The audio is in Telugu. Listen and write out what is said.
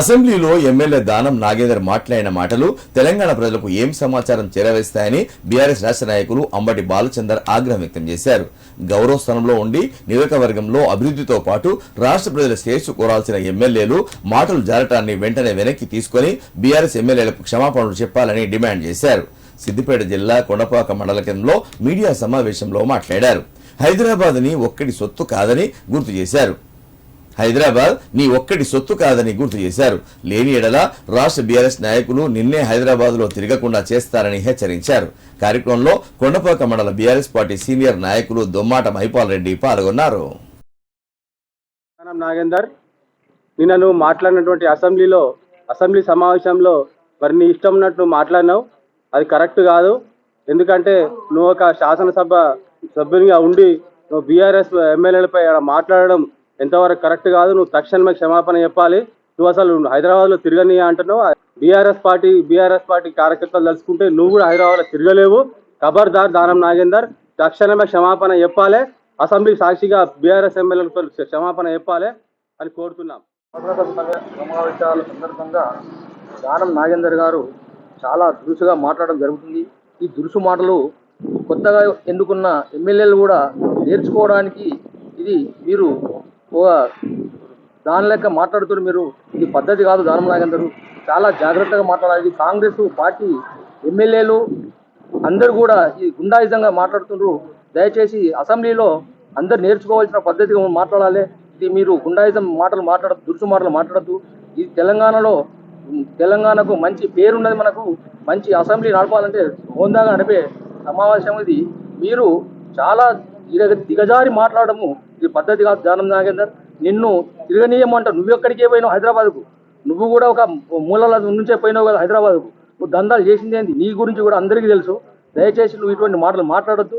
అసెంబ్లీలో ఎమ్మెల్యే దానం నాగేందర్ మాట్లాడిన మాటలు తెలంగాణ ప్రజలకు ఏం సమాచారం చేరవేస్తాయని బీఆర్ఎస్ రాష్ట్ర నాయకులు అంబటి బాలచందర్ ఆగ్రహం వ్యక్తం చేశారు. గౌరవ స్థానంలో ఉండి నియోజకవర్గంలో అభివృద్ధితో పాటు రాష్ట్ర ప్రజల శ్రేయస్సు కోరాల్సిన ఎమ్మెల్యేలు మాటలు జారటాన్ని వెంటనే వెనక్కి తీసుకొని బీఆర్ఎస్ ఎమ్మెల్యేలకు క్షమాపణలు చెప్పాలని డిమాండ్ చేశారు. సిద్దిపేట జిల్లా కొండపాక మండల కేంద్రంలో మీడియా సమావేశంలో మాట్లాడారు. హైదరాబాద్ని ఒక్కడి సొత్తు కాదని గుర్తు చేశారు. హైదరాబాద్ నీ ఒక్కడి సొత్తు కాదని గుర్తు చేశారు. లేని ఎడల రాష్ట్ర బీఆర్ఎస్ నాయకులు నిన్నే హైదరాబాద్లో తిరగకుండా చేస్తారని హెచ్చరించారు. కార్యక్రమంలో కొండపాక మండల బీఆర్ఎస్ పార్టీ సీనియర్ నాయకులు దొమ్మాట మైపాల్ రెడ్డి పాల్గొన్నారు. నాగేందర్ నిన్న నువ్వు మాట్లాడినటువంటి అసెంబ్లీలో అసెంబ్లీ సమావేశంలో మరి నీ ఇష్టం ఉన్నట్టు మాట్లాడినావు. అది కరెక్ట్ కాదు. ఎందుకంటే నువ్వు ఒక శాసనసభ సభ్యునిగా ఉండి నువ్వు బీఆర్ఎస్ ఎమ్మెల్యేలపై ఆడ మాట్లాడడం ఎంతవరకు కరెక్ట్ కాదు నువ్వు తక్షణమే క్షమాపణ చెప్పాలి. నువ్వు అసలు హైదరాబాద్లో తిరగని అంటున్నావు. బీఆర్ఎస్ పార్టీ బీఆర్ఎస్ పార్టీ కార్యకర్తలు తలుచుకుంటే నువ్వు కూడా హైదరాబాద్లో తిరగలేవు. ఖబర్దార్ దానం నాగేందర్ తక్షణమే క్షమాపణ చెప్పాలి. అసెంబ్లీ సాక్షిగా బీఆర్ఎస్ ఎమ్మెల్యేలతో క్షమాపణ చెప్పాలి అని కోరుతున్నాం. సమావేశాల సందర్భంగా దానం నాగేందర్ గారు చాలా దురుసుగా మాట్లాడడం జరుగుతుంది. ఈ దురుసు మాటలు కొత్తగా ఎన్నుకున్న ఎమ్మెల్యేలు కూడా నేర్చుకోవడానికి ఇది మీరు దాని లెక్క మాట్లాడుతున్నారు మీరు. ఇది పద్ధతి కాదు దానం నాగేందరు చాలా జాగ్రత్తగా మాట్లాడాలి. ఇది కాంగ్రెస్ పార్టీ ఎమ్మెల్యేలు అందరూ కూడా ఈ గుండాయిజంగా మాట్లాడుతున్నారు. దయచేసి అసెంబ్లీలో అందరు నేర్చుకోవాల్సిన పద్ధతిగా మాట్లాడాలి. ఇది మీరు గుండాయిజం మాటలు మాట్లాడ దురుసు మాటలు మాట్లాడద్దు. ఇది తెలంగాణలో తెలంగాణకు మంచి పేరున్నది మనకు మంచి అసెంబ్లీ నడపాలంటే హోందాగా నడిపే సమావేశం ఇది. మీరు చాలా దిగజారి మాట్లాడము ఇది పద్ధతి కాదు. జానం నాగేందర్ నిన్ను తిరగనీయమంటావు. నువ్వు ఎక్కడికే పోయినావు? హైదరాబాద్కు. నువ్వు కూడా ఒక మూలల నుంచే పోయినావు కదా హైదరాబాద్కు. నువ్వు దందాలు చేసింది ఏంది? నీ గురించి కూడా అందరికీ తెలుసు. దయచేసి నువ్వు ఇటువంటి మాటలు మాట్లాడొద్దు.